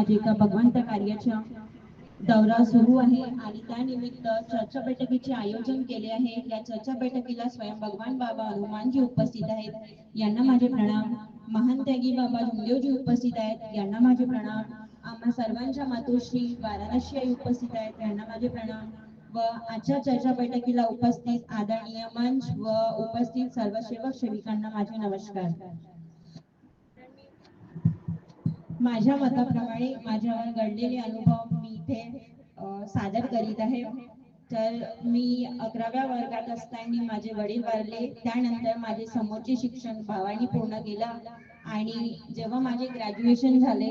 आज एका भगवंत कार्याच्या दौरा सुरू आहे आणि त्यानिमित्त चर्चा बैठकीचे आयोजन केले आहे. या चर्चा बैठकीला स्वयं भगवान बाबा हनुमानजी उपस्थित आहेत. यांना माझे प्रणाम. महान त्यागी बाबा झुंदेवजी उपस्थित आहेत. यांना माझे प्रणाम. आम्हा सर्वांच्या मातोश्री वाराणसी आई उपस्थित आहेत. यांना माझे प्रणाम. व आजच्या चर्चा बैठकीला उपस्थित आदरणीय मंच व उपस्थित सर्व सेवक सेविकांना माझे नमस्कार. माझ्या मताप्रमाणे माझ्यावर घडलेले अनुभव मी इथे सादर करीत आहे. तर मी अकराव्या वर्गात असताना माझे वडील वारले. त्यानंतर माझे समोरचे शिक्षण भावानी पूर्ण केलं आणि जेव्हा माझे ग्रॅज्युएशन झाले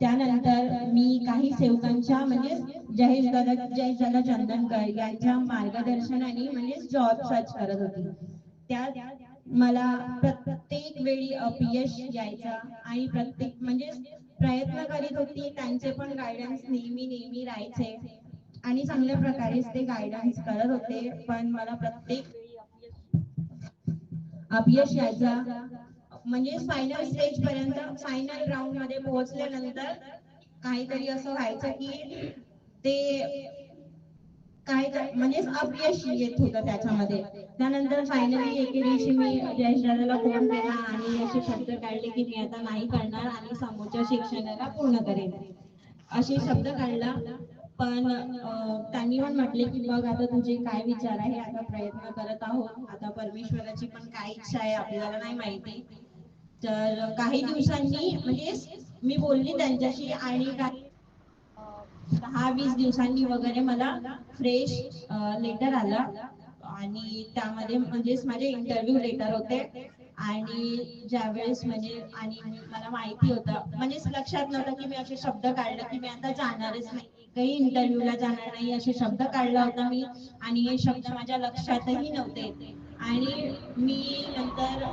त्यानंतर मी काही सेवकांच्या म्हणजे जयेश दादा जयेश दादा चंदनकर यांच्या मार्गदर्शनाने म्हणजे जॉब सर्च करत होती. त्या मला प्रत्येक वेळी अपयश यायचा आणि प्रत्येक म्हणजे प्रयत्न करीत होती त्यांचे पण गायडन्स नेहमी नेहमी राहायचे. आणि चांगल्या प्रकारेच ते गायडन्स करत होते पण मला प्रत्येक अपयश यायचा. म्हणजे फायनल स्टेज पर्यंत फायनल राऊंडमध्ये पोहोचल्यानंतर काहीतरी असं व्हायचं की ते काय म्हणजे अपयश येत होतं त्याच्यामध्ये. त्यानंतर फायनली एके दिवशी मी जयेश दादाला फोन केला आणि असे शब्द काढले की मी आता नाही करणार आणि समोरच्या शिक्षणाला पूर्ण करेन. असे शब्द काढला. पण त्यांनी पण म्हटले की बघ आता तुझे काय विचार आहे? आता प्रयत्न करत आहोत. आता परमेश्वराची पण काय इच्छा आहे आपल्याला नाही माहिती. तर काही दिवसांनी म्हणजे मी बोलली त्यांच्याशी आणि काही दहा वीस दिवसांनी वगैरे मला फ्रेश लेटर आला. आणि त्यामध्ये म्हणजेच माझे इंटरव्ह्यू लेटर होते. आणि ज्यावेळेस म्हणजे आणि मला माहिती होतं म्हणजेच लक्षात नव्हतं की मी असे शब्द काढले की मी आता जाणारच नाही. काही इंटरव्ह्यूला जाणार नाही असे शब्द काढला होता मी. आणि हे शब्द माझ्या लक्षातही नव्हते. आणि मी नंतर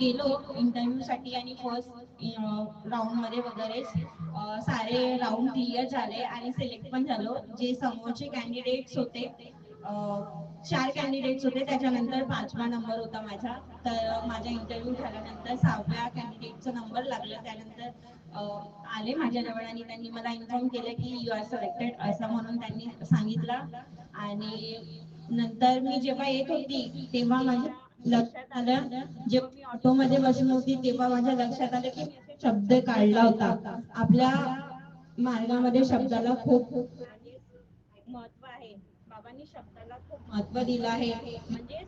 गेलो इंटरव्ह्यू साठी आणि फर्स्ट राऊंडमध्ये वगैरे सारे राऊंड क्लिअर झाले आणि सिलेक्ट पण झालो. जे समोरचे कॅन्डिडेट्स होते चार कॅन्डिडेट्स होते त्याच्यानंतर पाचवा नंबर होता माझा. तर माझा इंटरव्ह्यू झाल्यानंतर सहाव्या कॅन्डिडेटचा नंबर लागला. त्यानंतर आले माझ्याजवळ आणि त्यांनी मला इन्फॉर्म केलं की यू आर सिलेक्टेड असं म्हणून त्यांनी सांगितलं. आणि नंतर मी जेव्हा येत होती तेव्हा माझ्या लक्षात आलं? जेव्हा मी ऑटो मध्ये बसून होती तेव्हा माझ्या लक्षात आलं की मी असे शब्द काढला होता. आपल्या मार्गामध्ये शब्दाला खूप महत्त्व आहे. बाबांनी शब्दाला खूप महत्त्व दिलं आहे. म्हणजे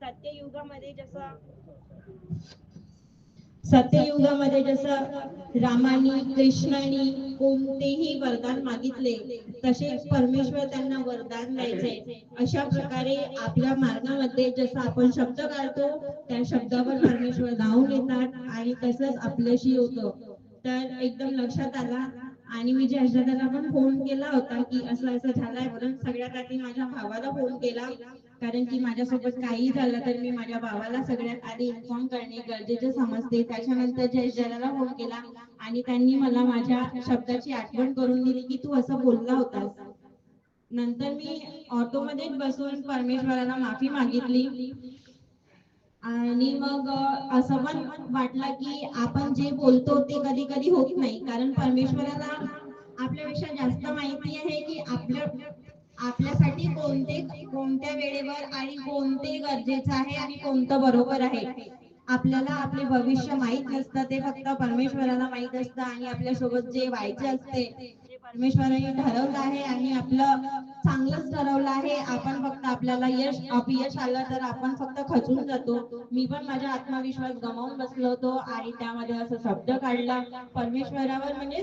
सत्ययुगामध्ये जसं सत्ययुगामध्ये जसं रामानी कृष्णानी कोणतेही वरदान मागितले तसे परमेश्वर त्यांना वरदान द्यायचे. अशा प्रकारे आपल्या मार्गामध्ये जसं आपण शब्द काढतो त्या शब्दावर परमेश्वर धावून येतात आणि तसंच आपल्याशी होतं. तर एकदम लक्षात आला आणि मी ज्या पण फोन केला होता की असं असं झालंय म्हणून सगळ्यात आधी माझ्या भावाला फोन केला. कारण की माझ्यासोबत काही झालं तर मी माझ्या भावाला सगळ्यात आधी इन्फॉर्म करणे गरजेचे समजते. त्याच्यानंतर जयदादाला फोन केला आणि त्यांनी मला माझ्या शब्दाची आठवण करून दिली की तू असं बोलला होतास. नंतर मी ऑटोमध्ये बसून परमेश्वराला माफी मागितली. आणि मग असं पण वाटलं की आपण जे बोलतो ते कधी कधी होत नाही. कारण परमेश्वराला आपल्यापेक्षा जास्त माहिती आहे की आपल्या आपल्यासाठी कोणते कोणत्या वेळेवर आणि कोणते गरजेचं आहे आणि कोणतं बरोबर आहे? आपल्याला आपले भविष्य माहीत नसतं ते फक्त परमेश्वराला माहीत असतं आणि आपल्यासोबत जे व्हायचे असते परमेश्वराने ठरवलं आहे आणि आपलं चांगलंच ठरवलं आहे आपण फक्त आपल्याला यश अपयश आलं तर आपण फक्त खचून जातो. मी पण माझा आत्मविश्वास गमावून बसलो होतो आणि त्यामध्ये असं शब्द काढला परमेश्वरावर म्हणजे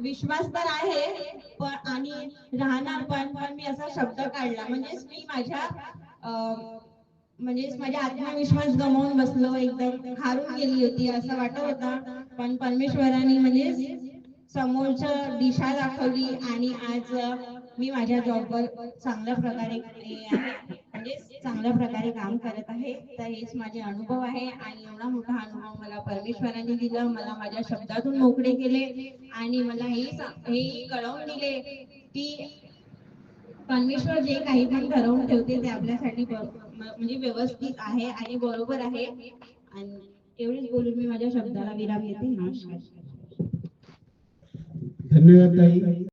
विश्वास तर आहे पण आणि राहणार पण पण मी असा शब्द काढला. म्हणजेच मी माझ्या म्हणजेच माझा आत्मविश्वास गमावून बसलो एकदम हारून गेली होती असं वाटत होता. पण परमेश्वराने म्हणजे समोरच्या दिशा दाखवली आणि आज मी माझ्या जॉबवर चांगल्या प्रकारे आहे, म्हणजे चांगल्या प्रकारे काम करत आहे. तर हेच माझे अनुभव आहे आणि एवढा मोठा अनुभव मला परमेश्वराने दिला. मला माझ्या शब्दातून मोकळे केले आणि मला हे हे कळवून दिले की परमेश्वर जे काही पण ठरवून ठेवते ते आपल्यासाठी म्हणजे व्यवस्थित आहे आणि बरोबर आहे. आणि एवढीच बोलून मी माझ्या शब्दाला विराम देते. नमस्कार. धन्यवाद ताई.